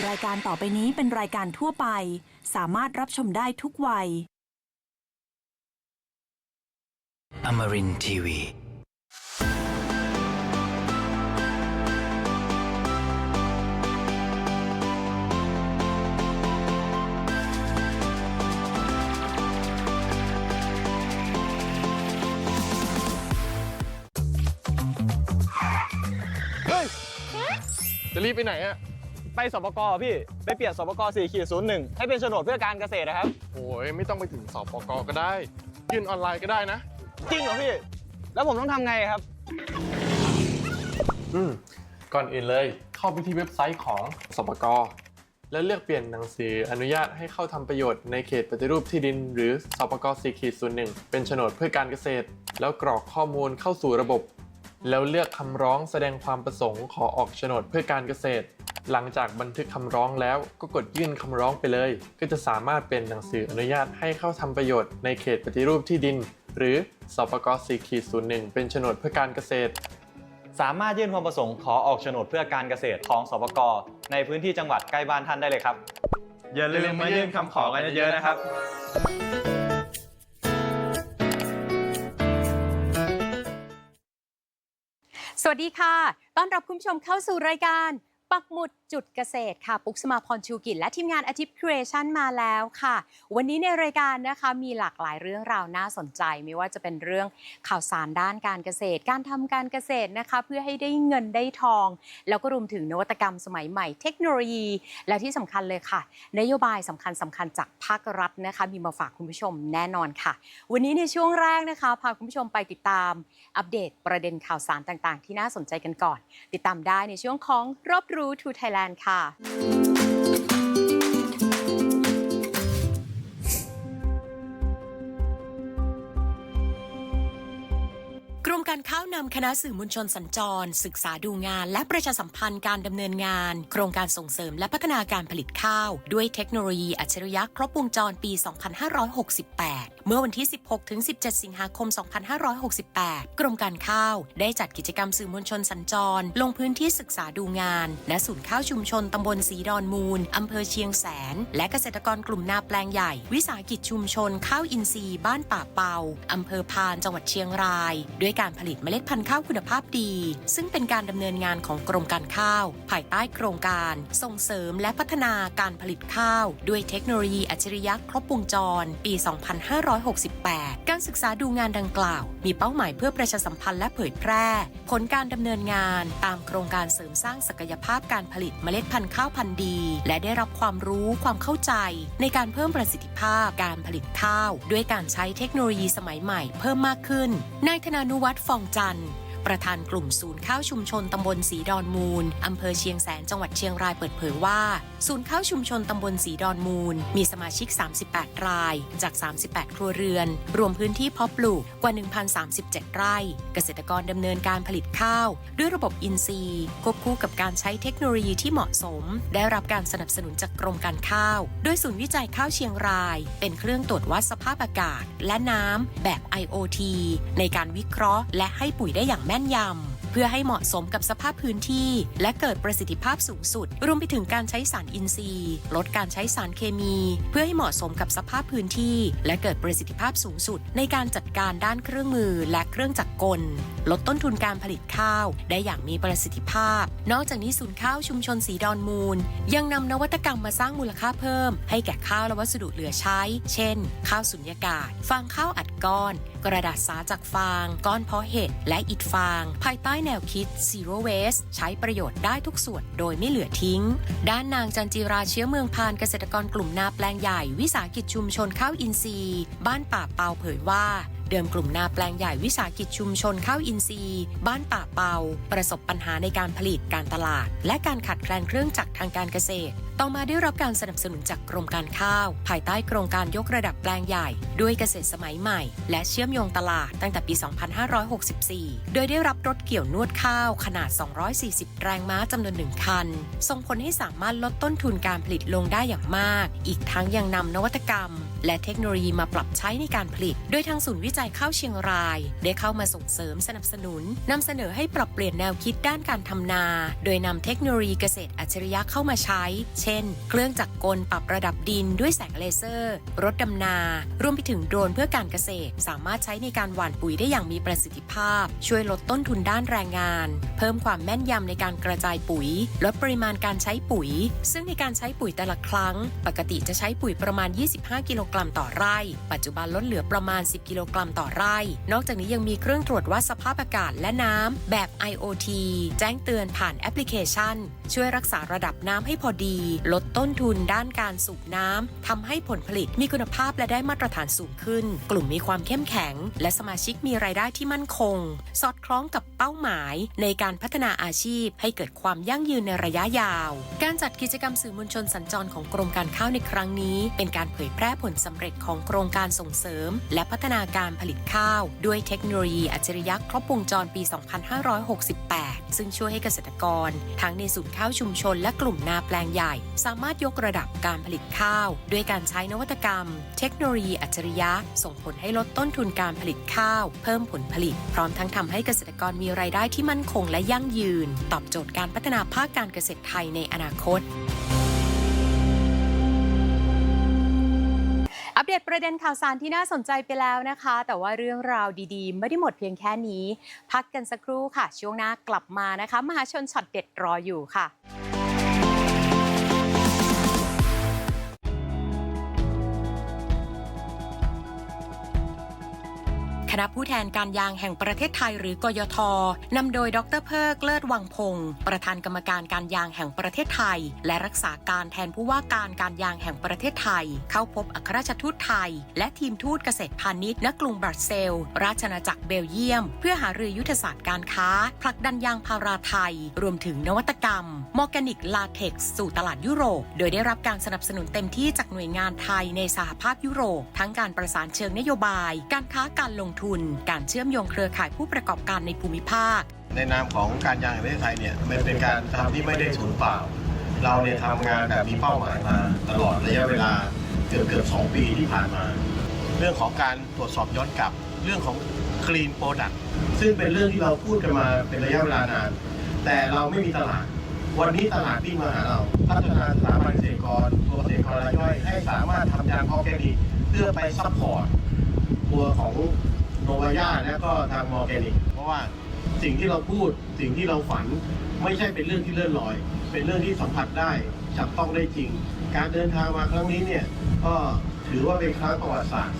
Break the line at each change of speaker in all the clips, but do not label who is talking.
รายการต่อไปนี้เป็นรายการทั่วไป สามารถรับชมได้ทุกวัย
Amarin Tiwi.
เฮ้ยจะรีบไปไหนอะ
ไปสปกพี่ไปเปลี่ยนสปก4ขีด01 ให้เป็นโฉนดเพื่อการเกษตรนะครับ
โอ้ยไม่ต้องไปถึงสปกก็ได้ ยื่นออนไลน์ก็ได้นะ
จริงเหรอพี่ แล้วผมต้องทำไงครับ
อืมก่อนอื่นเลยเข้าไปที่เว็บไซต์ของสปกแล้วเลือกเปลี่ยนหนังสืออนุญาตให้เข้าทำประโยชน์ในเขตปฏิรูปที่ดิน หรือสปก4ขีด01 เป็นโฉนดเพื่อการเกษตร แล้วกรอกข้อมูลเข้าสู่ระบบ แล้วเลือกคำร้องแสดงความประสงค์ขอออกโฉนดเพื่อการเกษตร หลังจากบันทึกคำร้องแล้วก็กดยื่นคำร้องไปเลย ก็จะสามารถเป็นหนังสืออนุญาตให้เข้าทำประโยชน์ในเขตปฏิรูปที่ดิน หรือสปก4ขีด01เป็นโฉนดเพื่อการเกษตร
สามารถยื่นความประสงค์ขอออกโฉนดเพื่อการเกษตรของสปกในพื้นที่จังหวัดใกล้บ้านท่านได้เลยครับ อย่าลืมมายื่นคำขอกันเยอะๆนะครับ
สวัสดีค่ะ ต้อนรับคุณผู้ชมเข้าสู่รายการ ปักหมุด จุดเกษตรค่ะ ปุ๊กสมาพรชูกิจ และทีมงานอาทิตย์ครีเอชันมาแล้วค่ะ วันนี้ในรายการนะคะมีหลากหลายเรื่องราวน่าสนใจ ไม่ว่าจะเป็นเรื่องข่าวสารด้านการเกษตร การทำการเกษตรนะคะ เพื่อให้ได้เงินได้ทอง แล้วก็รวมถึงนวัตกรรมสมัยใหม่ เทคโนโลยี และที่สำคัญเลยค่ะ นโยบายสำคัญสคัญจากภาครัฐนะคะ มีมาฝากคุณผู้ชมแน่นอนค่ะ วันนี้ในช่วงแรกนะคะพาคุณผู้ชมไปติดตาม อัปเดตประเด็นข่าวสารต่าง ๆ ที่น่าสนใจกันก่อน ติดตามได้ในช่วงของรอบรู้ทูไทยแลนด์ค่ะกรมการข้าวนำคณะสื่อมวลชนสัญจร ศึกษาดูงาน และประชาสัมพันธ์การดำเนินงาน โครงการส่งเสริมและพัฒนาการผลิตข้าว ด้วยเทคโนโลยีอัจฉริยะครบวงจรปี 2568เมื่อวันที่ 16 ถึง 17 สิงหาคม 2568 กรมการข้าวได้จัดกิจกรรมสื่อมวลชนสัญจร ลงพื้นที่ศึกษาดูงาน ณ ศูนย์ข้าวชุมชนตำบลสีดอนมูล อำเภอเชียงแสน และเกษตรกรกลุ่มนาแปลงใหญ่ วิสาหกิจชุมชนข้าวอินทรีย์บ้านป่าเปา อำเภอพาน จังหวัดเชียงราย ด้วยการผลิตเมล็ดพันธุ์ข้าวคุณภาพดี ซึ่งเป็นการดำเนินงานของกรมการข้าว ภายใต้โครงการ ส่งเสริมและพัฒนาการผลิตข้าว ด้วยเทคโนโลยีอัจฉริยะครบวงจร ปี 256 2568 การศึกษาดูงานดังกล่าว มีเป้าหมายเพื่อประชาสัมพันธ์และเผยแพร่ ผลการดำเนินงานตามโครงการเสริมสร้างศักยภาพการผลิตเมล็ดพันธุ์ข้าวพันธุ์ดี และได้รับความรู้ความเข้าใจ ในการเพิ่มประสิทธิภาพการผลิตข้าว ด้วยการใช้เทคโนโลยีสมัยใหม่เพิ่มมากขึ้นนายธนานุวัฒน์ฟองจันทร์ ประธานกลุ่มศูนย์ข้าวชุมชนตำบลสีดอนมูล อำเภอเชียงแสนจังหวัดเชียงรายเปิดเผยว่า ศูนย์ข้าวชุมชนตำบลสีดอนมูล มีสมาชิก 38 ราย จาก 38 ครัวเรือน รวมพื้นที่เพาะปลูกกว่า 1,037 ไร่ เกษตรกรดำเนินการผลิตข้าว ด้วยระบบอินทรีย์ ควบคู่กับการใช้เทคโนโลยีที่เหมาะสม ได้รับการสนับสนุนจากกรมการข้าว โดยศูนย์วิจัยข้าวเชียงราย เป็นเครื่องตรวจวัดสภาพอากาศ และน้ำแบบ IoT ในการวิเคราะห์ และให้ปุ๋ยได้อย่างแม่นยำ เพื่อให้เหมาะสมกับสภาพพื้นที่ และเกิดประสิทธิภาพสูงสุด รวมไปถึงการใช้สารอินทรีย์ ลดการใช้สารเคมี เพื่อให้เหมาะสมกับสภาพพื้นที่ และเกิดประสิทธิภาพสูงสุด ในการจัดการด้านเครื่องมือและเครื่องจักรกลลดต้นทุนการผลิตข้าว ได้อย่างมีประสิทธิภาพ นอกจากนี้ศูนย์ข้าวชุมชนสีดอนมูล ยังนำนวัตกรรมมาสร้างมูลค่าเพิ่ม ให้แก่ข้าวและวัสดุเหลือใช้ เช่น ข้าวสุญญากาศ ฟางข้าวอัดก้อน กระดาษสาจากฟาง ก้อนเพาะเห็ดและอิฐฟาง ภายใต้แนวคิด Zero Waste ใช้ประโยชน์ได้ทุกส่วนโดยไม่เหลือทิ้ง ด้านนางจันจีราเชื้อเมืองพานเกษตรกรกลุ่มนาแปลงใหญ่ วิสาหกิจชุมชนข้าวอินทรีย์ บ้านป่าเปาเผยว่า เดิมกลุ่มนาแปลงใหญ่วิสาหกิจชุมชนข้าวอินทรีย์ บ้านป่าเปา ประสบปัญหาในการผลิตการตลาด และการขาดแคลนเครื่องจักรทางการเกษตร ต่อมาได้รับการสนับสนุนจากกรมการข้าว ภายใต้โครงการยกระดับแปลงใหญ่ ด้วยเกษตรสมัยใหม่ และเชื่อมโยงตลาดตั้งแต่ปี 2564 โดยได้รับรถเกี่ยวนวดข้าวขนาด 240 แรงม้าจำนวนหนึ่งคัน ส่งผลให้สามารถลดต้นทุนการผลิตลงได้อย่างมาก อีกทั้งยังนำนวัตกรรม และเทคโนโลยีมาปรับใช้ในการผลิต โดยทางศูนย์วิจัยจัยข้าวเชียงราย ได้เข้ามาส่งเสริมสนับสนุนนำเสนอให้ปรับเปลี่ยนแนวคิดด้านการทำนา โดยนำเทคโนโลยีเกษตรอัจฉริยะเข้ามาใช้ เช่นเครื่องจักรกลปรับระดับดินด้วยแสงเลเซอร์ รถดำนา รวมไปถึงโดรนเพื่อการเกษตร สามารถใช้ในการหว่านปุ๋ยได้อย่างมีประสิทธิภาพ ช่วยลดต้นทุนด้านแรงงาน เพิ่มความแม่นยำในการกระจายปุ๋ย ลดปริมาณการใช้ปุ๋ย ซึ่งในการใช้ปุ๋ยแต่ละครั้ง ปกติจะใช้ปุ๋ยประมาณ 25 กิโลกรัมต่อไร่ ปัจจุบันลดเหลือประมาณ 10 กิโลกรัมต่อไร่ นอกจากนี้ยังมีเครื่องตรวจวัดสภาพอากาศและน้ำแบบ IoT แจ้งเตือนผ่านแอปพลิเคชัน ช่วยรักษาระดับน้ำให้พอดีลดต้นทุนด้านการสูบน้ำทำให้ผลผลิตมีคุณภาพและได้มาตรฐานสูงขึ้น กลุ่มมีความเข้มแข็ง และสมาชิกมีรายได้ที่มั่นคง สอดคล้องกับเป้าหมายในการพัฒนาอาชีพ ให้เกิดความยั่งยืนในระยะยาว การจัดกิจกรรมสื่อมวลชนสัญจรของกรมการข้าวในครั้งนี้ เป็นการเผยแพร่ผลสำเร็จของโครงการส่งเสริม และพัฒนาการผลิตข้าว ด้วยเทคโนโลยีอัจฉริยะครบวงจรปี 2568 ซึ่งช่วยให้เกษตรกร ทั้งในศูนย์ข้าวชุมชนและกลุ่มนาแปลงใหญ่สามารถยกระดับการผลิตข้าว ด้วยการใช้นวัตกรรม เทคโนโลยีอัจฉริยะ ส่งผลให้ลดต้นทุนการผลิตข้าว เพิ่มผลผลิต พร้อมทั้งทำให้เกษตรกรมีรายได้ที่มั่นคงและยั่งยืน ตอบโจทย์การพัฒนาภาคการเกษตรไทยในอนาคต
อัปเดตประเด็นข่าวสารที่น่าสนใจไปแล้วนะคะ แต่ว่าเรื่องราวดีๆ ไม่ได้หมดเพียงแค่นี้ พักกันสักครู่ค่ะ ช่วงหน้ากลับมานะคะ มหาชนช็อตเด็ดรออยู่ค่ะ
คณะผู้แทนการยางแห่งประเทศไทยหรือกยทนำโดยดรเพิกเลิศวังพงศ์ประธานกรรมการการยางแห่งประเทศไทย และรักษาการแทนผู้ว่าการการยางแห่งประเทศไทย เข้าพบอัครราชทูตไทย และทีมทูตเกษตรพาณิชย์ณกรุงบรัสเซล ราชอาณาจักรเบลเยียม เพื่อหารือยุทธศาสตร์การค้า ผลักดันยางพาราไทย รวมถึงนวัตกรรมมอร์แกนิกลาเท็กซ์สู่ตลาดยุโรป โดยได้รับการสนับสนุนเต็มที่จากหน่วยงานไทยในสหภาพยุโรป ทั้งการประสานเชิงนโยบาย การค้าการลงทุนการเชื่อมโยงเครือข่ายผู้ประกอบการในภูมิภาค
ในนามของการยางแห่งประเทศไทยเนี่ยมันเป็นการทำที่ไม่ได้สูญเปล่า เราเนี่ยทำงานแบบมีเป้าหมายมาตลอดระยะเวลาเกือบเกือบสองปีที่ผ่านมา เรื่องของการตรวจสอบย้อนกลับเรื่องของ clean product ซึ่งเป็นเรื่องที่เราพูดกันมาเป็นระยะเวลานาน แต่เราไม่มีตลาด วันนี้ตลาดวิ่งมาหาเรา พัฒนาสถาบันเกษตรกรตัวเกษตรกรรายย่อยให้สามารถทำยางออแกนิกเพื่อไปซัพพอร์ตตัวของ โนวาย่าและก็ทางมอร์แกนิก เพราะว่าสิ่งที่เราพูดสิ่งที่เราฝันไม่ใช่เป็นเรื่องที่เลื่อนลอย เป็นเรื่องที่สัมผัสได้จับต้องได้จริง การเดินทางมาครั้งนี้เนี่ยก็ถือว่าเป็นครั้งประวัติศาสตร์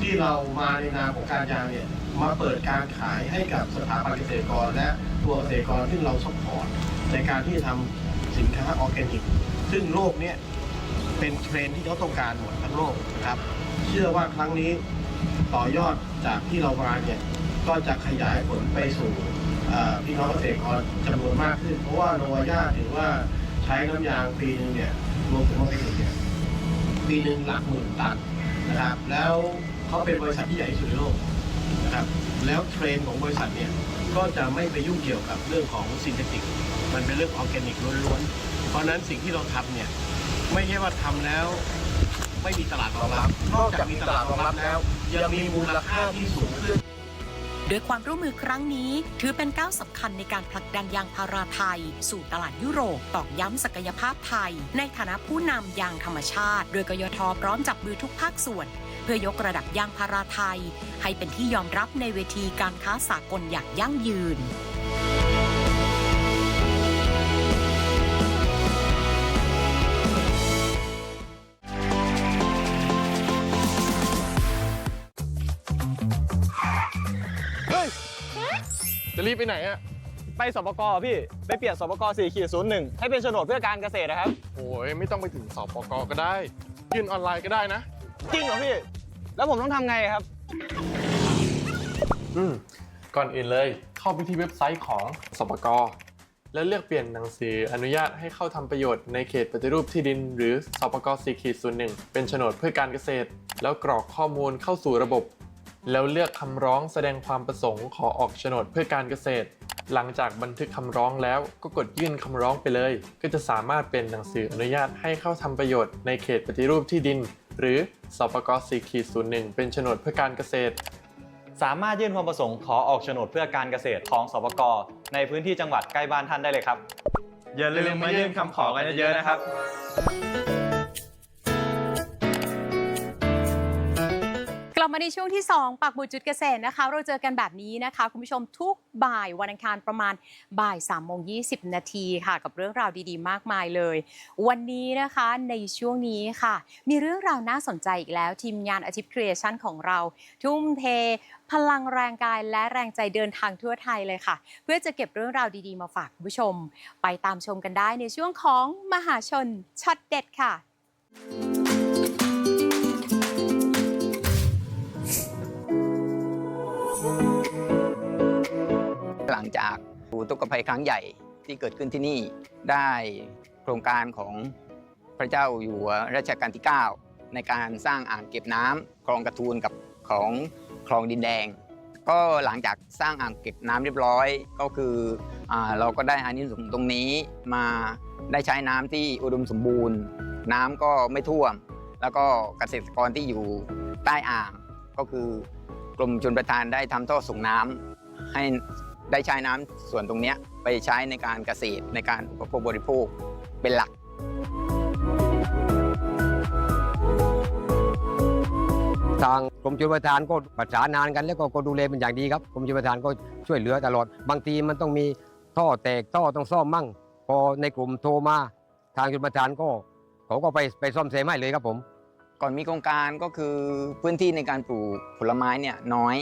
ที่เรามาในนามของการยางเนี่ยมาเปิดการขายให้กับสถาบันเกษตรกร และตัวเกษตรกรที่เราซัพพอร์ตในการที่จะทำสินค้าออร์แกนิก ซึ่งโลกเนี่ยเป็นเทรนที่เขาต้องการหมดทั้งโลกนะครับ เชื่อว่าครั้งนี้ต่อยอด จากที่เรามาเนี่ยก็จะขยายผลไปสู่พี่น้องเกษตรกรจำนวนมากขึ้น เพราะว่าโนวาย่าถือว่าใช้น้ำยางปีหนึงเนี่ยรวมถึงออร์แกนิกเนี่ยปีหนึ่งหลักหมื่นตันนะครับ แล้วเขาเป็นบริษัทที่ใหญ่ที่สุดในโลกนะครับแล้วเทรนของบริษัทเนี่ยก็จะไม่ไปยุ่งเกี่ยวกับเรื่องของซินเทติก มันเป็นเรื่องออร์แกนิกล้วนๆ เพราะฉะนั้นสิ่งที่เราทำเนี่ยไม่ใช่ว่าทำแล้ว ไม่มีตลาดรองรับ นอกจากมีตลาดรองรับแล้ว ยังมีมูลค่าที่สูงขึ้น
ด้วยความร่วมมือครั้งนี้ ถือเป็นก้าวสำคัญในการผลักดันยางพาราไทย สู่ตลาดยุโรปตอกย้ำศักยภาพไทย ในฐานะผู้นำยางธรรมชาติ โดยกยทพร้อมจับมือทุกภาคส่วน เพื่อยกระดับยางพาราไทย ให้เป็นที่ยอมรับในเวทีการค้าสากลอย่างยั่งยืน
ไปไหนอะ
ไปสปกพี่ไปเปลี่ยนสปก4ขีด01 ให้เป็นโฉนดเพื่อการเกษตรนะครับ
โอ้ยไม่ต้องไปถึงสปกก็ได้ ยื่นออนไลน์ก็ได้นะ
จริงเหรอพี่ แล้วผมต้องทำไงครับ
อืมก่อนอื่นเลยเข้าไปที่เว็บไซต์ของสปกแล้วเลือกเปลี่ยนหนังสืออนุญาตให้เข้าทำประโยชน์ในเขตปฏิรูปที่ดิน หรือสปก4ขีด01 เป็นโฉนดเพื่อการเกษตร แล้วกรอกข้อมูลเข้าสู่ระบบ แล้วเลือกคำร้องแสดงความประสงค์ขอออกโฉนดเพื่อการเกษตร หลังจากบันทึกคำร้องแล้วก็กดยื่นคำร้องไปเลย ก็จะสามารถเป็นหนังสืออนุญาตให้เข้าทำประโยชน์ในเขตปฏิรูปที่ดิน หรือสปก4ขีด01 เป็นโฉนดเพื่อการเกษตร
สามารถยื่นความประสงค์ขอออกโฉนดเพื่อการเกษตรของสปกในพื้นที่จังหวัดใกล้บ้านท่านได้เลยครับ อย่าลืมมายื่นคำขอกันเยอะๆนะครับ
มาในช่วงที่ 2 ปักหมุดจุดเกษตรนะคะ เราเจอกันแบบนี้นะคะ คุณผู้ชมทุกบ่ายวันอังคารประมาณบ่าย3ามโมงยีนาทีค่ะ กับเรื่องราวดีๆ มากมายเลย วันนี้นะคะในช่วงนี้ค่ะ มีเรื่องราวน่าสนใจอีกแล้ว ทีมงานอาทิตย์ครีเอชั่นของเรา ทุ่มเท พลังแรงกายและแรงใจเดินทางทั่วไทยเลยค่ะ เพื่อจะเก็บเรื่องราวดีๆ มาฝากคุณผู้ชม ไปตามชมกันได้ในช่วงของมหาชนช็อตเด็ดค่ะ
หลังจากอุทกภัยครั้งใหญ่ที่เกิดขึ้นที่นี่ได้โครงการของพระเจ้าอยู่หัวรัชกาลที่ 9 ในการสร้างอ่างเก็บน้ำคลองกระทูลกับของคลองดินแดง ก็หลังจากสร้างอ่างเก็บน้ำเรียบร้อย ก็คืออเราก็ได้อานิสงส์ตรงนี้มาได้ใช้น้ำที่อุดมสมบูรณ์ น้ำก็ไม่ท่วม แล้วก็เกษตรกรที่อยู่ใต้อ่างก็คือกรมชลประทานได้ทำท่อส่งน้ำให้ ได้ใช้น้ำส่วนตรงเนี้ยไปใช้ในการเกษตรในการอุปโภคบริโภคเป็นหลัก
ทางกรมชลประทานก็ประสานงานกันแล้วก็ก็ดูแลเป็นอย่างดีครับกรมชลประทานก็ช่วยเหลือตลอด บางทีมันต้องมีท่อแตกท่อต้องซ่อมมั่ง พอในกลุ่มโทรมาทางชลประทานก็เขาก็ไปไปซ่อมแซมให้เลยครับผม
ก่อนมีโครงการก็คือพื้นที่ในการปลูกผลไม้เนี่ยน้อย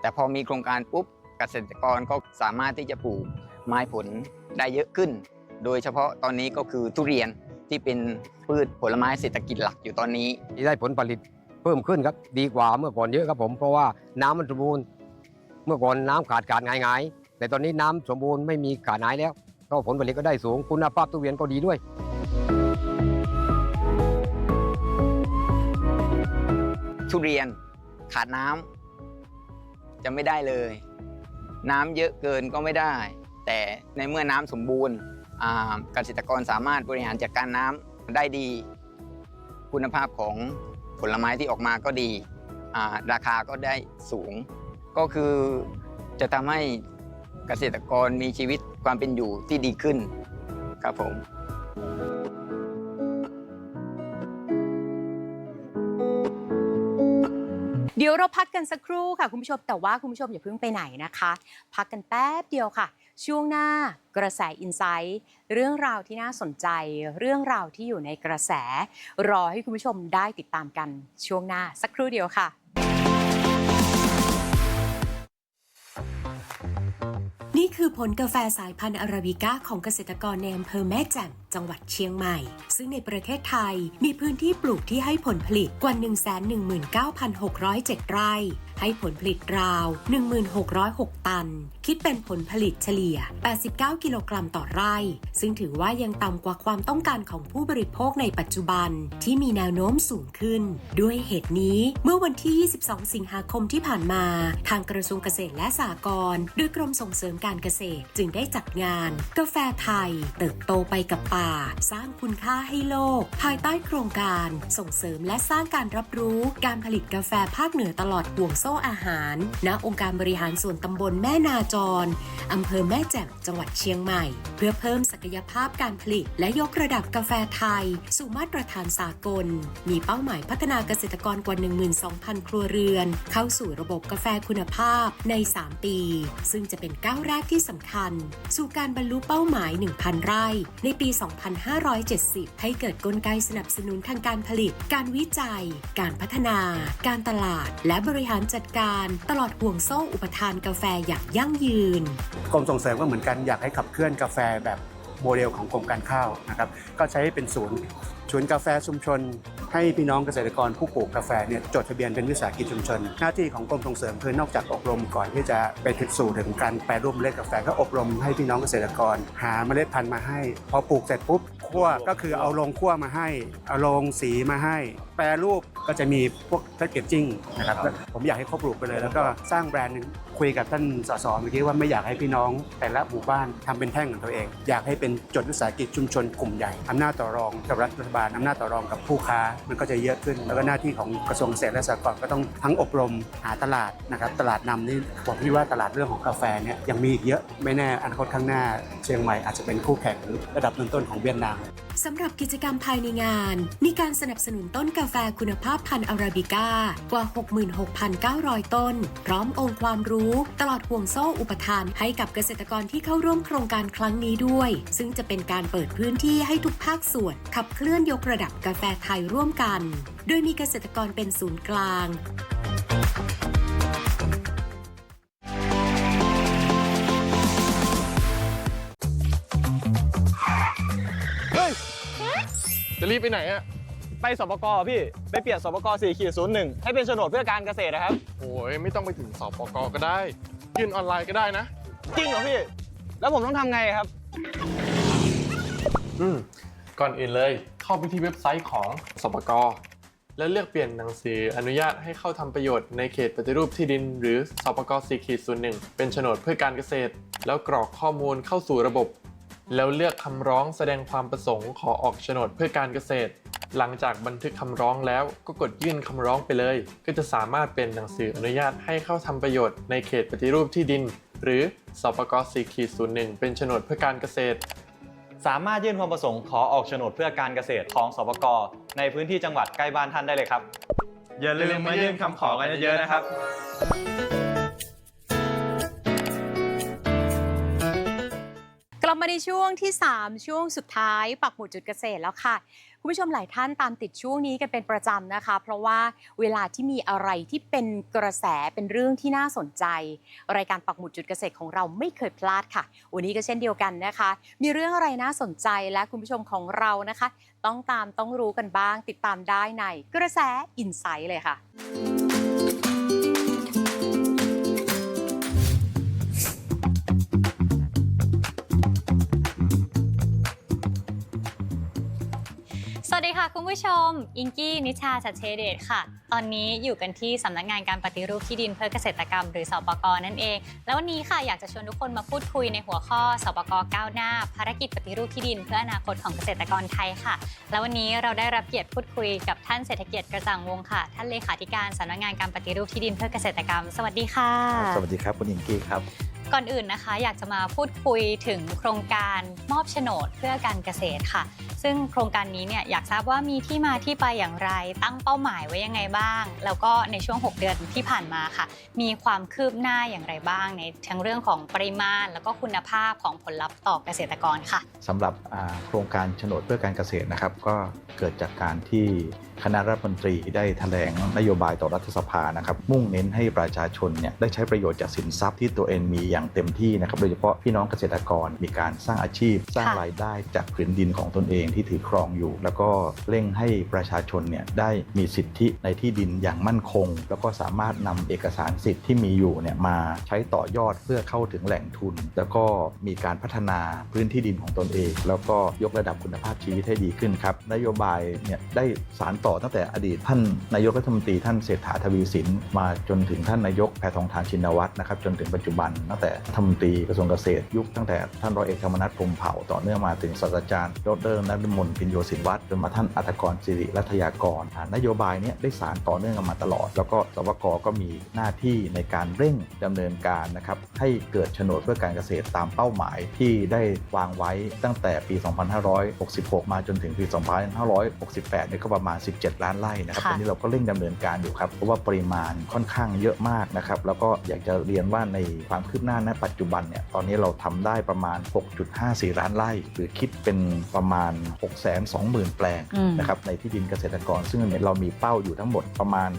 แต่พอมีโครงการปุ๊บ เกษตรกรก็สามารถที่จะปลูกไม้ผลได้เยอะขึ้น โดยเฉพาะตอนนี้ก็คือทุเรียนที่เป็นพืชผลไม้เศรษฐกิจหลักอยู่ตอนนี้
ที่ได้ผลผลิตเพิ่มขึ้นครับดีกว่าเมื่อก่อนเยอะครับผมเพราะว่าน้ำมันสมบูรณ์ เมื่อก่อนน้ำขาดขาดหายหายๆ แต่ตอนนี้น้ำสมบูรณ์ไม่มีขาดหายแล้ว ก็ผลผลิตก็ได้สูงคุณภาพทุเรียนก็ดีด้วย
ทุเรียนขาดน้ำจะไม่ได้เลย น้ำเยอะเกินก็ไม่ได้ แต่ในเมื่อน้ำสมบูรณ์เกษตรกรสามารถบริหารจัดการน้ำได้ดี คุณภาพของผลไม้ที่ออกมาก็ดี ราคาก็ได้สูง ก็คือจะทำให้เกษตรกรมีชีวิตความเป็นอยู่ที่ดีขึ้นครับผม
เดี๋ยวเราพักกันสักครู่ค่ะคุณผู้ชมแต่ว่าคุณผู้ชมอย่าเพิ่งไปไหนนะคะ พักกันแป๊บเดียวค่ะ ช่วงหน้ากระแสอินไซต์เรื่องราวที่น่าสนใจ เรื่องราวที่อยู่ในกระแส รอให้คุณผู้ชมได้ติดตามกันช่วงหน้าสักครู่เดียวค่ะ
คือผลกาแฟสายพันธุ์อาราบิก้าของเกษตรกรในอำเภอแม่แจ่มจังหวัดเชียงใหม่ ซึ่งในประเทศไทยมีพื้นที่ปลูกที่ให้ผลผลิตกว่า 119,607 ไร่ ให้ผลผลิตราว 1606 ตัน คิดเป็นผลผลิตเฉลี่ย 89 กิโลกรัมต่อไร่ ซึ่งถือว่ายังต่ำกว่าความต้องการของผู้บริโภคในปัจจุบันที่มีแนวโน้มสูงขึ้น ด้วยเหตุนี้เมื่อวันที่ 22 สิงหาคมที่ผ่านมา ทางกระทรวงเกษตรและสหกรณ์โดยกรมส่งเสริมการเกษตรจึงได้จัดงาน กาแฟไทย เติบโตไปกับป่า สร้างคุณค่าให้โลก ภายใต้โครงการ ส่งเสริมและสร้างการรับรู้การผลิตกาแฟภาคเหนือตลอดห่วงโซ่อาหาร ณ องค์การบริหารส่วนตำบลแม่นาจร อำเภอแม่แจ่มจังหวัดเชียงใหม่ เพื่อเพิ่มศักยภาพการผลิต และยกระดับกาแฟไทย สู่มาตรฐานสากล มีเป้าหมายพัฒนาเกษตรกรกว่า 12,000 ครัวเรือน เข้าสู่ระบบกาแฟคุณภาพใน 3 ปี ซึ่งจะเป็นก้าวแรกที่สำคัญ สู่การบรรลุเป้าหมาย 1,000 ไร่ ในปี 2570 ให้เกิดกลไกสนับสนุนทางการผลิต การวิจัย การพัฒนา การตลาด และบริหารจัดการ ตลอดห่วงโซ่อุปทานกาแฟอย่างยั่งยืน
กรมส่งเสริมก็เหมือนกันอยากให้ขับเคลื่อนกาแฟแบบโมเดลของกรมการข้าวนะครับ ก็ใช้เป็นศูนย์ศูนย์กาแฟชุมชน ให้พี่น้องเกษตรกรผู้ปลูกกาแฟเนี่ยจดทะเบียนเป็นวิสาหกิจชุมชน หน้าที่ของกรมส่งเสริมคือนอกจากอบรมก่อนที่จะไปถึงสู่ถึงการแปรรูปเมล็ดกาแฟก็อบรมให้พี่น้องเกษตรกร หาเมล็ดพันธุ์มาให้ พอปลูกเสร็จปุ๊บ คั่วก็คือเอาลงคั่วมาให้ เอาลงสีมาให้ แปรรูปก็จะมีพวกแพ็กเกจจิ้งนะครับผมอยากให้เขาปลูกไปเลย แล้วก็สร้างแบรนด์หนึ่งคุยกับท่านสสเมื่อกี้ว่าไม่อยากให้พี่น้อง แต่ละหมู่บ้านทำเป็นแท่งของตัวเอง อยากให้เป็นจดวิสาหกิจชุมชนกลุ่มใหญ่อำนาจต่อรองกับรัฐบาลอำนาจต่อรองกับผู้ค้ามันก็จะเยอะขึ้น แล้วก็หน้าที่ของกระทรวงเกษตรและสหกรณ์ก็ต้องทั้งอบรมหาตลาดนะครับตลาดนำนี่ผมคิดว่าตลาดเรื่องของกาแฟเนี่ยยังมีอีกเยอะไม่แน่อนาคตข้างหน้าเชียงใหม่อาจจะเป็นคู่แข่งระดับต้นๆของเวียดนาม
สำหรับกิจกรรมภายในงาน มีการสนับสนุนต้นกาแฟคุณภาพพันธุ์อาราบิก้ากว่า 66,900 ต้น พร้อมองค์ความรู้ ตลอดห่วงโซ่อุปทานให้กับเกษตรกรที่เข้าร่วมโครงการครั้งนี้ด้วย ซึ่งจะเป็นการเปิดพื้นที่ให้ทุกภาคส่วน ขับเคลื่อนยกระดับกาแฟไทยร่วมกัน โดยมีเกษตรกรเป็นศูนย์กลาง
จะรีบไปไหนอะ
ไปสปกพี่ ไปเปลี่ยนสปก4ขีด01 ให้เป็นโฉนดเพื่อการเกษตรนะครับ
โอ้ยไม่ต้องไปถึงสปกก็ได้ ยื่นออนไลน์ก็ได้นะ
จริงเหรอพี่ แล้วผมต้องทำไงครับ
อืมก่อนอื่นเลย เข้าไปที่เว็บไซต์ของสปกแล้วเลือกเปลี่ยนหนังสืออนุญาตให้เข้าทำประโยชน์ในเขตปฏิรูปที่ดิน หรือสปก4ขีด01 เป็นโฉนดเพื่อการเกษตร แล้วกรอกข้อมูลเข้าสู่ระบบ แล้วเลือกคำร้องแสดงความประสงค์ขอออกโฉนดเพื่อการเกษตร หลังจากบันทึกคำร้องแล้วก็กดยื่นคำร้องไปเลย ก็จะสามารถเป็นหนังสืออนุญาตให้เข้าทำประโยชน์ในเขตปฏิรูปที่ดิน หรือสปก4ขีด01 เป็นโฉนดเพื่อการเกษตร
สามารถยื่นความประสงค์ขอออกโฉนดเพื่อการเกษตรของสปกในพื้นที่จังหวัดใกล้บ้านท่านได้เลยครับอย่าลืมมายื่นคำขอกันเยอะๆนะครับ
มาในช่วงที่ 3 ช่วงสุดท้าย ปักหมุดจุดเกษตรแล้วค่ะคุณผู้ชมหลายท่านตามติดช่วงนี้กันเป็นประจำนะคะ เพราะว่าเวลาที่มีอะไรที่เป็นกระแสเป็นเรื่องที่น่าสนใจ รายการปักหมุดจุดเกษตรของเราไม่เคยพลาดค่ะ วันนี้ก็เช่นเดียวกันนะคะ มีเรื่องอะไรน่าสนใจและคุณผู้ชมของเรานะคะ ต้องตามต้องรู้กันบ้าง ติดตามได้ในกระแสอินไซต์เลยค่ะ
คุณผู้ชม อิงกี้ นิชาชัดเชเดชค่ะ ตอนนี้อยู่กันที่สำนักงานการปฏิรูปที่ดินเพื่อเกษตรกรรม หรือสปกนั่นเอง แล้ววันนี้ค่ะอยากจะชวนทุกคนมาพูดคุยในหัวข้อสปกก้าวหน้า ภารกิจปฏิรูปที่ดินเพื่ออนาคตของเกษตรกรไทยค่ะ แล้ววันนี้เราได้รับเกียรติพูดคุยกับท่านเศรษฐเกียรติกระจ่างวงค่ะ ท่านเลขาธิการสำนักงานการปฏิรูปที่ดินเพื่อเกษตรกรรม สวัสดีค่ะ
สวัสดีครับคุณอิงกี้ครับ
ก่อนอื่นนะคะ อยากจะมาพูดคุยถึงโครงการมอบโฉนดเพื่อการเกษตรค่ะ ซึ่งโครงการนี้เนี่ยอยากทราบว่ามีที่มาที่ไปอย่างไร ตั้งเป้าหมายไว้ยังไงบ้าง แล้วก็ในช่วง 6 เดือนที่ผ่านมาค่ะ มีความคืบหน้าอย่างไรบ้าง ในทั้งเรื่องของปริมาณ แล้วก็คุณภาพของผลลัพธ์ต่อเกษตรกรค่ะ
สำหรับโครงการโฉนดเพื่อการเกษตรนะครับ ก็เกิดจากการที่คณะรัฐมนตรีได้แถลงนโยบายต่อรัฐสภานะครับมุ่งเน้นให้ประชาชนเนี่ยได้ใช้ประโยชน์จากสินทรัพย์ที่ตัวเองมีอย่างเต็มที่นะครับโดยเฉพาะพี่น้องเกษตรกรมีการสร้างอาชีพ สร้างรายได้จากผืนดินของตนเองที่ถือครองอยู่ แล้วก็เร่งให้ประชาชนเนี่ยได้มีสิทธิในที่ดินอย่างมั่นคง แล้วก็สามารถนำเอกสารสิทธิ์ที่มีอยู่เนี่ยมาใช้ต่อยอดเพื่อเข้าถึงแหล่งทุน แล้วก็มีการพัฒนาพื้นที่ดินของตนเอง แล้วก็ยกระดับคุณภาพชีวิตให้ดีขึ้นครับนโยบายเนี่ยได้สารต่อตั้งแต่อดีตท่านนายกรัฐมนตรีท่านเศรษฐาทวีสินมาจนถึงท่านนายกแพทองทานชินวัตรนะครับจนถึงปัจจุบันตั้งแต่รัฐมนตรีกระทรวงเกษตร ยุคตั้งแต่ท่านร้อยเอกธรรมนัฐพรหมเผ่าต่อเนื่องมาถึงศาสตราจารย์ดรนฤมลพินโยสินวัตรจนมาท่านอัตกรสิริรัตยากรอ่านโยบายเนี้ได้สารต่อเนื่องกันมาตลอด แล้วก็สวกก็มีหน้าที่ในการเร่งดำเนินการนะครับให้เกิดโฉนดเพื่อการเกษตรตามเป้าหมายที่ได้วางไว้ตั้งแต่ปี 2566 มาจนถึงปี 2568เนี่ยก็ประมาณ 17 ล้านไร่นะครับ
ค่ะ
ตอนนี้เราก็เร่งดำเนินการอยู่ครับเพราะว่าปริมาณค่อนข้างเยอะมากนะครับแล้วก็อยากจะเรียนว่าในความคืบหน้าณปัจจุบันเนี่ยตอนนี้เราทำได้ประมาณ 6.54 ล้านไร่ หรือคิดเป็นประมาณ 620,000 แปลง
อืม
นะครับในที่ดินเกษตรกร ซึ่งเนี่ยเรามีเป้าอยู่ทั้งหมดประมาณ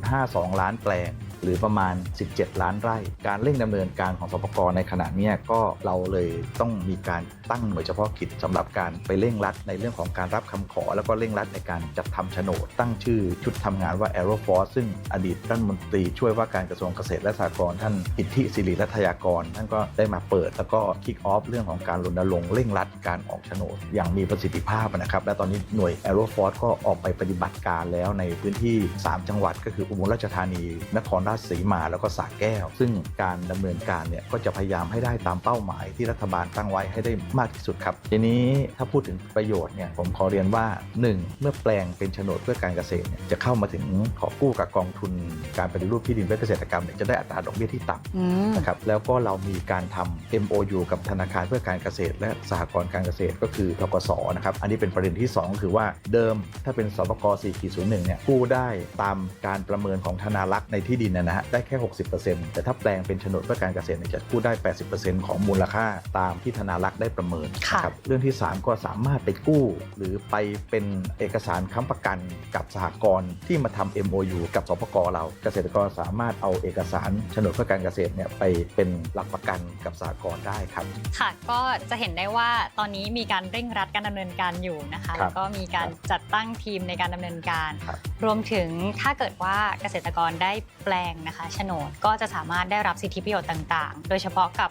1.52 ล้านแปลง หรือประมาณ 17 ล้านไร่ การเร่งดำเนินการของสปกรในขณะนี้ก็เราเลยต้องมีการตั้งหน่วยเฉพาะกิจสำหรับการไปเร่งรัดในเรื่องของการรับคำขอ แล้วก็เร่งรัดในการจัดทำโฉนด ตั้งชื่อชุดทำงานว่า a e r o Force ซึ่งอดีตรัฐมนตรีช่วยว่าการกระทรวงเกษตรและสหกรณ์ท่านอิทธิศิริรัตยากร ท่านก็ได้มาเปิด แล้วก็คิกออฟเรื่องของการรณรงค์เร่งรัดการออกโฉนด อย่างมีประสิทธิสิทธิภาพนะครับและตอนนี้หน่วย a e r o f o r c e ก็ออกไปปฏิบัติการแล้วในพื้นที่ 3 จังหวัด ก็คืออุบลราชธานีนครราชสีมาแล้วก็สระแก้ว ซึ่งการดำเนินการเนี่ยก็จะพยายามให้ได้ตามเป้าหมายที่รัฐบาลตั้งไว้ให้ได้มากที่สุดครับ ทีนี้ถ้าพูดถึงประโยชน์เนี่ยผมขอเรียนว่า 1. เมื่อแปลงเป็นโฉนดเพื่อการเกษตรเนี่ยจะเข้ามาถึงขอกู้กับกองทุน การปฏิรูปที่ดินเพื่อเกษตรกรรมเนี่ยจะได้อัตราดอกเบี้ยที่ต่ำ
อืม
นะครับแล้วก็เรามีการทำ MOU กับธนาคารเพื่อการเกษตร และสหกรณ์การเกษตรก็คือทกสนะครับอันนี้เป็นประเด็นที่ 2 คือว่าเดิมถ้าเป็นสปก4.01เนี่ยกู้ได้ตามการประเมินของธนารักษ์ในที่ดินนะฮะได้แค่ 60%แต่ถ้าแปลงเป็นโฉนดเพื่อการเกษตรเนี่ยจะกู้ได้ 80%ของมูลค่าตามที่ธนารักษ์ได้ประเมิน
ค่ะ
นะครับเรื่องที่ 3 ก็สามารถไปกู้ หรือไปเป็นเอกสารค้ำประกันกับสหกรณ์ที่มาทำ MOU กับสปกเราเกษตรกรสามารถเอาเอกสารโฉนดเพื่อการเกษตรเนี่ยไปเป็นหลักประกันกับสหกรณ์ได้ครับ
ค่ะก็จะเห็นได้ว่าตอนนี้มีการเร่งรัดการดำเนินการอยู่นะคะ
ครับ
แล้วก็มีการจัดตั้งทีมในการดำเนินการ
ครับ
รวมถึงถ้าเกิดว่าเกษตรกรได้แปลงนะคะโฉนดก็จะสามารถได้รับสิทธิประโยชน์ต่างๆ โดยเฉพาะกับ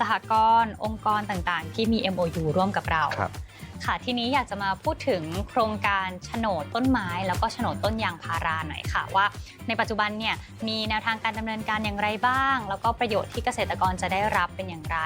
สหกรณ์องค์กรต่างๆ ที่มี MOU ร่วมกับเรา
ครับ
ค่ะทีนี้อยากจะมาพูดถึงโครงการโฉนดต้นไม้ แล้วก็โฉนดต้นยางพาราหน่อยค่ะ ว่าในปัจจุบันเนี่ยมีแนวทางการดำเนินการอย่างไรบ้าง แล้วก็ประโยชน์ที่เกษตรกรจะได้รับเป็นอย่างไร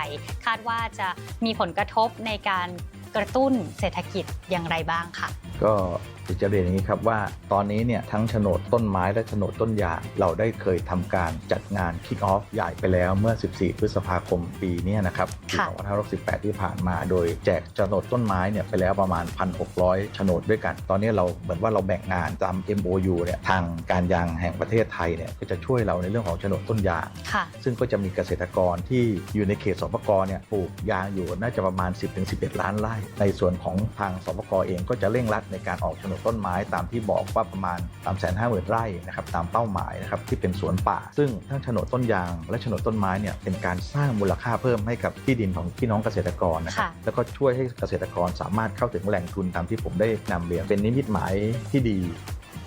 คาดว่าจะมีผลกระทบในการกระตุ้นเศรษฐกิจอย่างไรบ้างค่ะ
ก็อยาก จะเรียนอย่างนี้ครับว่าตอนนี้เนี่ยทั้งโฉนดต้นไม้และโฉนดต้นยางเราได้เคยทำการจัดงาน Kick Off ใหญ่ไปแล้วเมื่อ 14 พฤษภาคมปีเนี้นะครับปี
ค่ะ
2568 ที่ผ่านมา โดยแจกโฉนดต้นไม้เนี่ยไปแล้วประมาณ 1,600โฉนดด้วยกัน ตอนนี้เราเหมือนว่าเราแบ่งงานตาม MOU เนี่ยทางการยางแห่งประเทศไทยเนี่ยก็จะช่วยเราในเรื่องของโฉนดต้นยาง
ค่ะ
ซึ่งก็จะมีเกษตรกรที่อยู่ในเขตสปกรเนี่ยปลูกยางอยู่น่าจะประมาณ 10-11 ล้านไร่ในส่วนของทางสปกรเองก็จะเร่งรัดในการออกโฉนดต้นไม้ตามที่บอกว่าประมาณ 3 5 0 0 0 0 ไร่นะครับตามเป้าหมายนะครับที่เป็นสวนป่า ซึ่งทั้งโฉนดต้นยางและโฉนดต้นไม้เนี่ยเป็นการสร้างมูลค่าเพิ่มให้กับที่ดินของพี่น้องเกษตรกรนะครับ
ค่ะ
แล้วก็ช่วยให้เกษตรกรสามารถเข้าถึงแหล่งทุนตามที่ผมได้นำเรียนเป็นนิมิตหมายที่ดี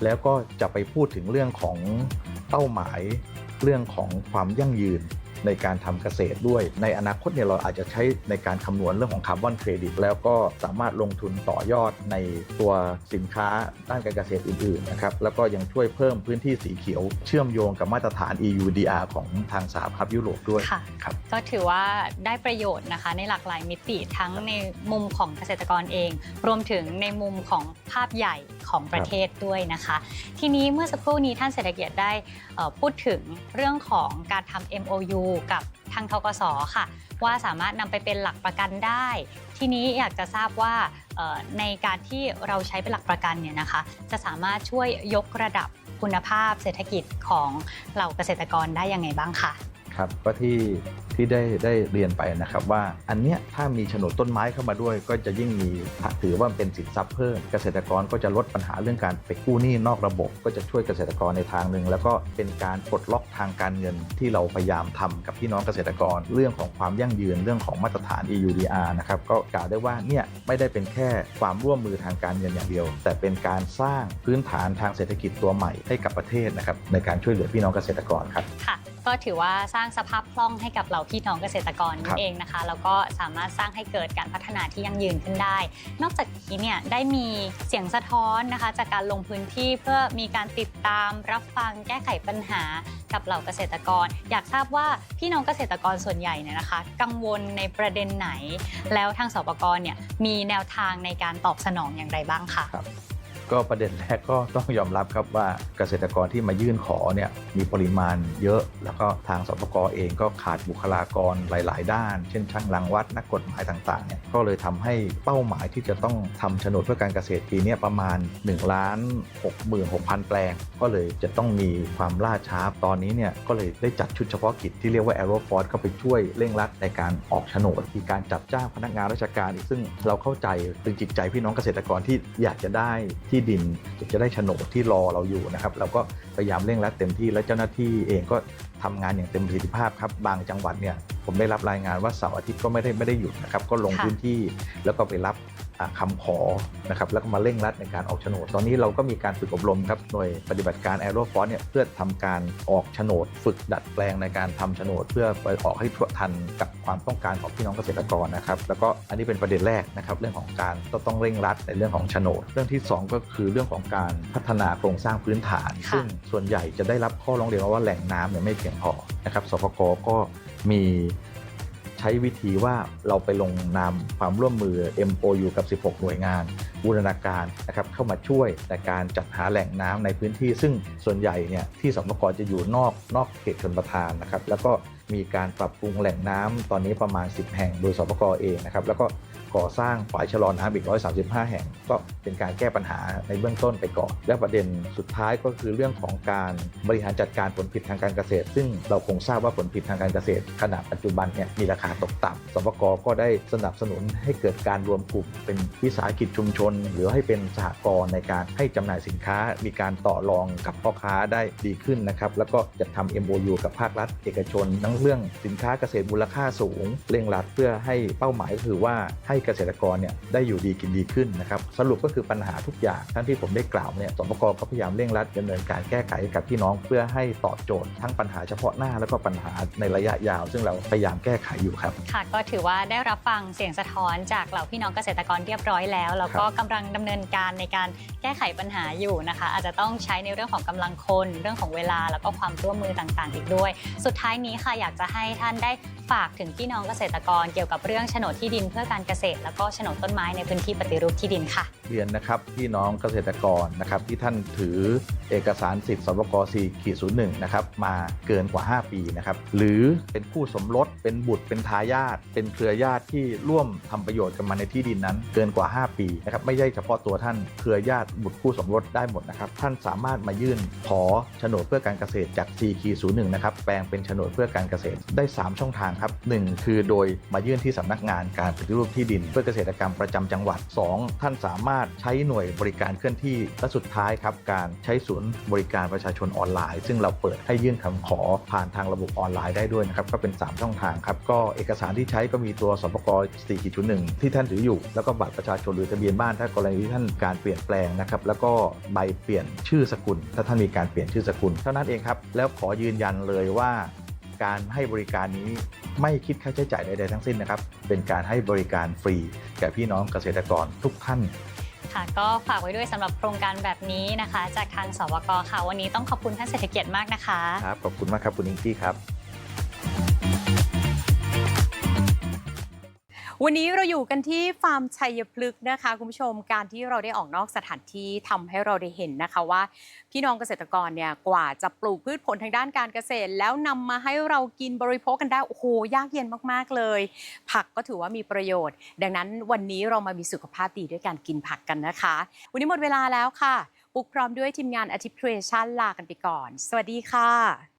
แล้วก็จะไปพูดถึงเรื่องของเป้าหมายเรื่องของความยั่งยืน ในการทำเกษตรด้วย ในอนาคตเนี่ยเราอาจจะใช้ในการคำนวณเรื่องของคาร์บอนเครดิตแล้วก็สามารถลงทุนต่อยอดในตัวสินค้าด้านการเกษตรอื่นๆนะครับแล้วก็ยังช่วยเพิ่มพื้นที่สีเขียว เชื่อมโยงกับมาตรฐาน EUDR ของทางสหภาพยุโรปด้วย
ค่ะ
ครับ
ก็ถือว่าได้ประโยชน์นะคะในหลากหลายมิติทั้งในมุมของเกษตรกรเอง รวมถึงในมุมของภาพใหญ่ของประเทศด้วยนะคะ ทีนี้เมื่อสักครู่นี้ท่านเศรษฐกิจได้เอ่อ พูดถึงเรื่องของการทำ MOU กับทางทกสค่ะ ว่าสามารถนำไปเป็นหลักประกันได้ ทีนี้อยากจะทราบว่าในการที่เราใช้เป็นหลักประกันเนี่ยนะคะ จะสามารถช่วยยกระดับคุณภาพเศรษฐกิจของเหล่าเกษตรกรได้ยังไงบ้างคะ
ครับก็ที่ที่ได้ได้เรียนไปนะครับว่าอันเนี้ยถ้ามีโฉนดต้นไม้เข้ามาด้วย ก็จะยิ่งมีถือว่าเป็นสินทรัพย์เพิ่มเกษตรกรก็จะลดปัญหาเรื่องการไปกู้หนี้นอกระบบ ก็จะช่วยเกษตรกรในทางหนึ่งแล้วก็เป็นการปลดล็อกทางการเงินที่เราพยายามทำกับพี่น้องเกษตรกร เรื่องของความยั่งยืนเรื่องของมาตรฐาน EUDR นะครับก็กล่าวได้ว่าเนี่ยไม่ได้เป็นแค่ความร่วมมือทางการเงินอย่างเดียว แต่เป็นการสร้างพื้นฐานทางเศรษฐกิจตัวใหม่ให้กับประเทศนะครับในการช่วยเหลือพี่น้องเกษตรกรครับ
ค่ะก็ถือว่าสร้างสภาพคล่องให้กับเราพี่น้องเกษตรกร
ครั
นั่
บ
นเองนะคะ แล้วก็สามารถสร้างให้เกิดการพัฒนาที่ยั่งยืนขึ้นได้ นอกจากนี้เนี่ยได้มีเสียงสะท้อนนะคะ จากการลงพื้นที่เพื่อมีการติดตามรับฟังแก้ไขปัญหากับเหล่าเกษตรกร อยากทราบว่าพี่น้องเกษตรกรส่วนใหญ่เนี่ยนะคะ กังวลในประเด็นไหน แล้วทางสปกรเนี่ยมีแนวทางในการตอบสนองอย่างไรบ้างคะ
ก็ประเด็นแรกก็ต้องยอมรับครับว่าเกษตรกรที่มายื่นขอเนี่ยมีปริมาณเยอะ แล้วก็ทางสปกเองก็ขาดบุคลากรหลาย ๆ ด้าน เช่นช่างรังวัดนักกฎหมายต่างๆเนี่ยก็เลยทำให้เป้าหมายที่จะต้องทำโฉนดเพื่อการเกษตรปีนี้ประมาณ1ล้าน66,000 แปลง ก็เลยจะต้องมีความล่าช้าตอนนี้เนี่ยก็เลยได้จัดชุดเฉพาะกิจที่เรียกว่า a e r o f o r c e เข้าไปช่วยเร่งรัดในการออกโฉนดมีการจัดจ้างพนักงานราชการอีกซึ่งเราเข้าใจถึงจิตใจพี่น้องเกษตรกรที่อยากจะได้ที่ดินอยากจะได้โฉนดที่รอเราอยู่นะครับ เราก็พยายามเร่งรัดเต็มที่และเจ้าหน้าที่เองก็ทำงานอย่างเต็มประสิทธิภาพครับบางจังหวัดเนี่ยผมได้รับรายงานว่าเสาร์อาทิตย์ก็ไม่ได้ไม่ได้หยุดนะครับก็ลง
ค่ะ
พื้นที่แล้วก็ไปรับ อ่าคำขอนะครับแล้วก็มาเร่งรัดในการออกโฉนด ตอนนี้เราก็มีการฝึกอบรมครับหน่วยปฏิบัติการแอโรฟอสเนี่ยเพื่อทำการออกโฉนด ฝึกดัดแปลงในการทำโฉนด เพื่อไปออกให้ทั่วทันกับความต้องการของพี่น้องเกษตรกรนะครับแล้วก็อันนี้เป็นประเด็นแรกนะครับเรื่องของการต้องเร่งรัดในเรื่องของโฉนด เรื่องที่สองก็คือเรื่องของการพัฒนาโครงสร้างพื้นฐาน
ค่ะ
ซึ่งส่วนใหญ่จะได้รับข้อร้องเรียนมาว่าแหล่งน้ำเนี่ยไม่เพียงพอนะครับสปกก็มี ใช้วิธีว่าเราไปลงนามความร่วมมือ MOU กับ 16 หน่วยงานบูรณาการนะครับเข้ามาช่วยในการจัดหาแหล่งน้ำในพื้นที่ ซึ่งส่วนใหญ่เนี่ยที่สปกจะอยู่นอกนอกเขตชนประทานนะครับแล้วก็มีการปรับปรุงแหล่งน้ำตอนนี้ประมาณ 10 แห่งโดยสปกเองนะครับแล้วก็ ก่อสร้างฝายชะลอน้ำอีก 135 แห่ง ก็เป็นการแก้ปัญหาในเบื้องต้นไปก่อน และประเด็นสุดท้ายก็คือเรื่องของการบริหารจัดการผลผลิตทางการเกษตร ซึ่งเราคงทราบว่าผลผลิตทางการเกษตร ขณะปัจจุบันเนี่ยมีราคาตกต่ำสปกก็ได้สนับสนุนให้เกิดการรวมกลุ่ม เป็นวิสาหกิจชุมชน หรือให้เป็นสหกรณ์ในการให้จำหน่ายสินค้า มีการต่อรองกับพ่อค้าได้ดีขึ้นนะครับแล้วก็จะทำ MOU กับภาครัฐ เอกชนทั้งเรื่องสินค้าเกษตรมูลค่าสูงเร่งรัดเพื่อให้เป้าหมายก็คือว่าให้เกษตรกรเนี่ยได้อยู่ดีกินดีขึ้นนะครับสรุปก็คือปัญหาทุกอย่างทั้งที่ผมได้กล่าวเนี่ยสปกก็พยายามเร่งรัดดำเนินการแก้ไขกับพี่น้องเพื่อให้ตอบโจทย์ ทั้งปัญหาเฉพาะหน้าแล้วก็ปัญหาในระยะยาว ซึ่งเราพยายามแก้ไขอยู่ครับ
ค่ะก็ถือว่าได้รับฟังเสียงสะท้อนจากเหล่าพี่น้องเกษตรกรเรียบร้อยแล้วแล้วก็กำลังดำเนินการในการแก้ไขปัญหาอยู่นะคะ อาจจะต้องใช้ในเรื่องของกำลังคนเรื่องของเวลาแล้วก็ความร่วมมือต่างๆ อีกด้วย สุดท้ายนี้ค่ะอยากจะให้ท่านได้ฝากถึงพี่น้องเกษตรกรเกี่ยวกับเรื่องโฉนดที่ดินเพื่อการเกษตรแล้วก็โฉนดต้นไม้ในพื้นที่ปฏิรูปที่ดินค่ะ
เรียนนะครับพี่น้องเกษตรกรนะครับที่ท่านถือเอกสารสิทธิ์สปก4ขีด01นะครับมาเกินกว่า 5 ปีนะครับหรือเป็นคู่สมรสเป็นบุตรเป็นทายาทเป็นเครือญาติที่ร่วมทำประโยชน์กันมาในที่ดินนั้น เกินกว่า 5 ปีนะครับไม่ใช่เฉพาะตัวท่านเครือญาติบุตรคู่สมรสได้หมดนะครับท่านสามารถมายื่นขอโฉนดเพื่อการเกษตรจาก4ขีด01นะครับแปลงเป็นโฉนดเพื่อการเกษตรได้ 3 ช่องทางครับหนึ่งคือโดยมายื่นที่สำนักงานการปฏิรูปที่ดินเพื่อเกษตรกรรมประจำจังหวัด 2 ท่านสามารถใช้หน่วยบริการเคลื่อนที่และสุดท้ายครับการใช้ศูนย์บริการประชาชนออนไลน์ ซึ่งเราเปิดให้ยื่นคำขอผ่านทางระบบออนไลน์ได้ด้วยนะครับก็เป็น 3 ช่องทางครับก็เอกสารที่ใช้ก็มีตัวสปก4.1 ที่ท่านถืออยู่ แล้วก็บัตรประชาชนหรือทะเบียนบ้านถ้ากรณีที่ท่านการเปลี่ยนแปลงนะครับแล้วก็ใบเปลี่ยนชื่อสกุล ถ้าท่านมีการเปลี่ยนชื่อสกุลเท่านั้นเองครับแล้วขอยืนยันเลยว่า การให้บริการนี้ไม่คิดค่าใช้จ่ายใดๆทั้งสิ้นนะครับ เป็นการให้บริการฟรีแก่พี่น้องเกษตรกรทุกท่าน
ค่ะก็ฝากไว้ด้วยสำหรับโครงการแบบนี้นะคะ จากทางสวกค่ะ วันนี้ต้องขอบคุณท่านเศรษฐเกียรติมากนะคะ
ครับ ขอบคุณมากครับคุณอิงกี้ครับ
วันนี้เราอยู่กันที่ฟาร์มชัยพฤกษ์นะคะ คุณผู้ชมการที่เราได้ออกนอกสถานที่ทำให้เราได้เห็นนะคะว่า พี่น้องเกษตรกรเนี่ยกว่าจะปลูกพืชผลทางด้านการเกษตร แล้วนำมาให้เรากินบริโภคกันได้โอ้โหยากเย็นมากๆเลย ผักก็ถือว่ามีประโยชน์ ดังนั้นวันนี้เรามามีสุขภาพดีด้วยการกินผักกันนะคะ วันนี้หมดเวลาแล้วค่ะปุกพร้อมด้วยทีมงานอาทิตย์ครีเอชั่นลากันไปก่อน สวัสดีค่ะ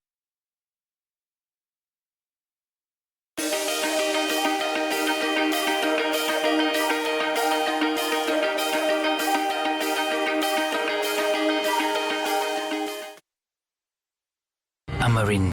Amarin